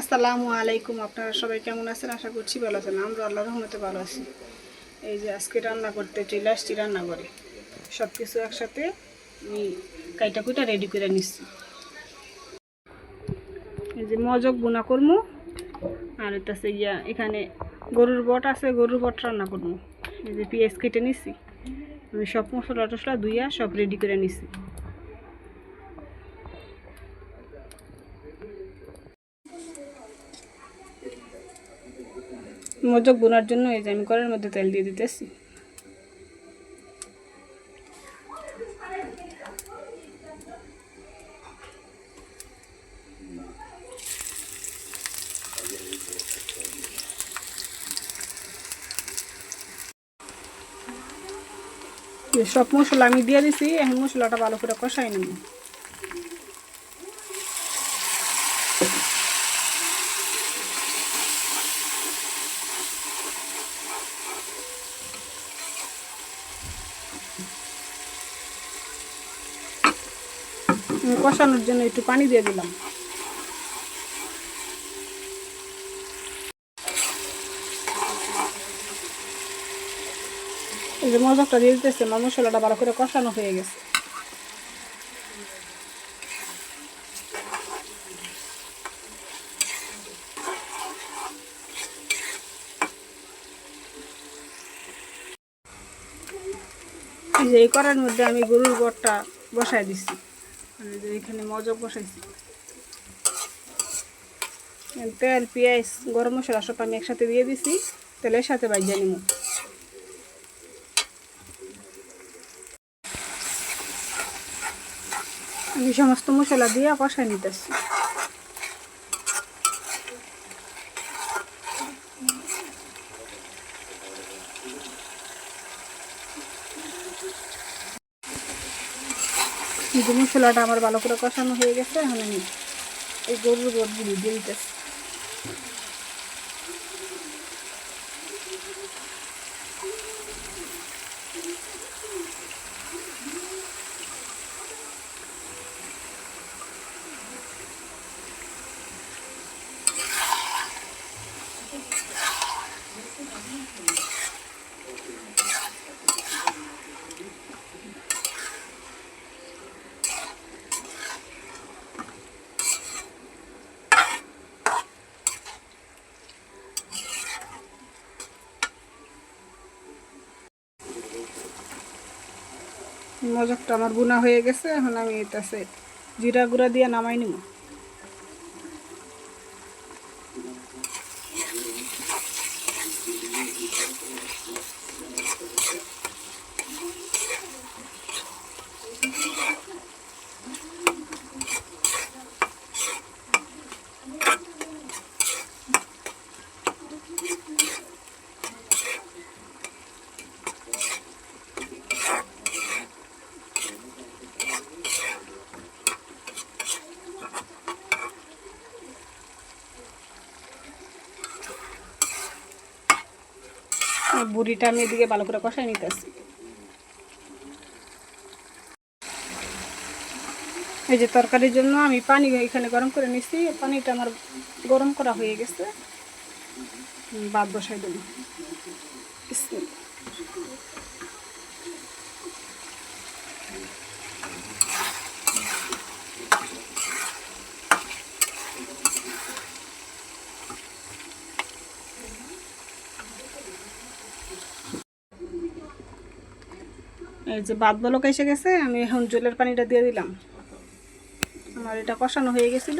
আসসালামু আলাইকুম, আপনারা সবাই কেমন আছেন? আশা করছি ভালো আছেন। আমরা আল্লাহ রহমতে ভালো আছি। এই যে আজকে রান্না করতে চলে আসছি রান্না করে সব কিছু একসাথে আমি কাইটা কুইটা রেডি করে নিচ্ছি। এই যে মজক বোনা করব আর সে ইয়া এখানে গরুর বট আছে, গরুর বট রান্না করব এই যে পেঁয়াজ কেটে নিচ্ছি। আমি সব মশলা টসলা ধুইয়া সব রেডি করে নিচ্ছি। মজক বোনার জন্য এই যে আমি কড়াইয়ের মধ্যে তেল দিয়ে দিতেছি। সব মশলা আমি দিয়ে দিছি, এখন মশলাটা ভালো করে কষাই নেব। কষানোর জন্য একটু পানি দিয়ে দিলাম। এই যে মজকটা দিয়ে দিতেছে, আমার মশলাটা ভালো করে কষানো হয়ে গেছে। এই করার মধ্যে আমি গরুর বটটা বসাই এখানে মজক বসাইছি। তেল, পেঁয়াজ, গরম মশলা সব আমি একসাথে দিয়ে দিছি, তেলের সাথে বাজিয়ে নিব আমি সমস্ত মশলা দিয়ে কষাই নিতেছি। কিন্তু মশলাটা আমার ভালো করে কষানো হয়ে গেছে, এখন আমি এই গরুর বটগুলি দিয়ে দিতেছি। মজকটা আমার বুনা হয়ে গেছে এখন আমি এটা সে জিরা গুঁড়া দিয়ে নামাই নিব। বুড়িটা আমি এদিকে ভালো করে কষাই নিতেছি। এই যে তরকারির জন্য আমি পানি এখানে গরম করে নিচ্ছি পানিটা আমার গরম করা হয়ে গেছে। বাদ বসাই দেবো। এই যে বাদ বলক এসে গেছে, আমি এখন জলের পানিটা দিয়ে দিলাম। আমার এটা কষানো হয়ে গেছিল।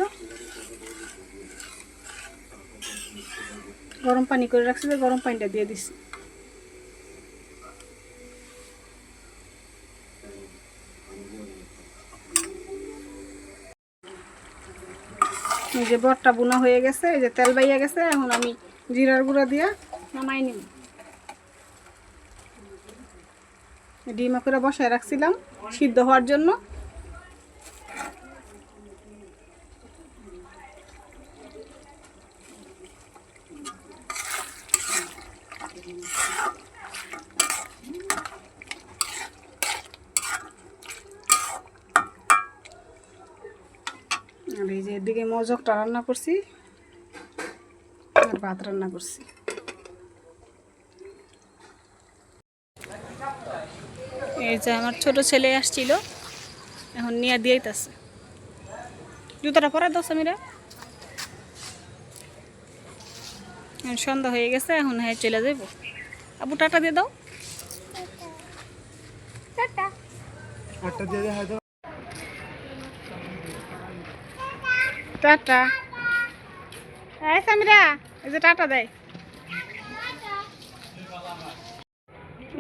গরম পানি করে রাখছি যে গরম পানিটা দিয়ে দিছি। যে বটটা বোনা হয়ে গেছে, এই যে তেল বাইয়া গেছে, এখন আমি জিরার গুঁড়া দিয়ে নামাই নিব। ডিমা করে বসায় রাখছিলাম, সিদ্ধ হওয়ার জন্য। আর এই যে এদিকে মজকটা রান্না করছি, আর ভাত রান্না করছি। এই যে আমার ছোট ছেলে আসছিল এখন নিয়ে দিয়েইতেছে। জুতোটা পরে সামিরা। এখন সন্ধ্যা হয়ে গেছে এখন হ্যাঁ চলে যাইব। আবু টাটা দিয়ে দাও। টাটা। এই সামিরা এই যে টাটা দেয়।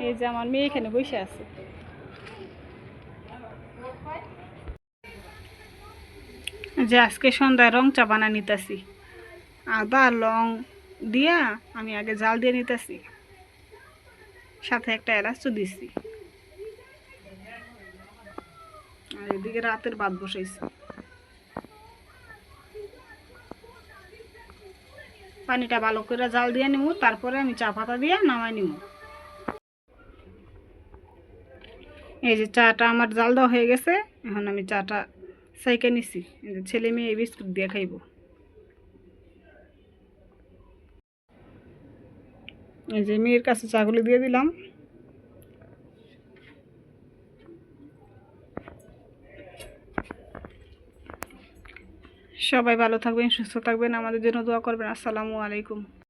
এই যে আমার মেয়ে এখানে বসে আছে। যে আজকে সন্ধ্যায় রং চা বানা নিতেছি। আদা, লং দিয়া আমি আগে জাল দিয়ে নিতেছি। সাথে একটা এলাচও দিছি। আর এদিকে রাতের ভাত বসাইছি। পানিটা ভালো করে জাল দিয়ে নিব তারপরে আমি চা পাতা দিয়ে নামাই নিব এই যে চাটা আমার জাল দেওয়া হয়ে গেছে, এখন আমি চাটা সাইকে নিছি। এই যে ছেলে মেয়ে এই বিস্কুট দিয়ে খাইব। এই যে মেয়ের কাছে চাগুলো দিয়ে দিলাম। সবাই ভালো থাকবেন, সুস্থ থাকবেন, আমাদের জন্য দোয়া করবেন। আসসালামু আলাইকুম।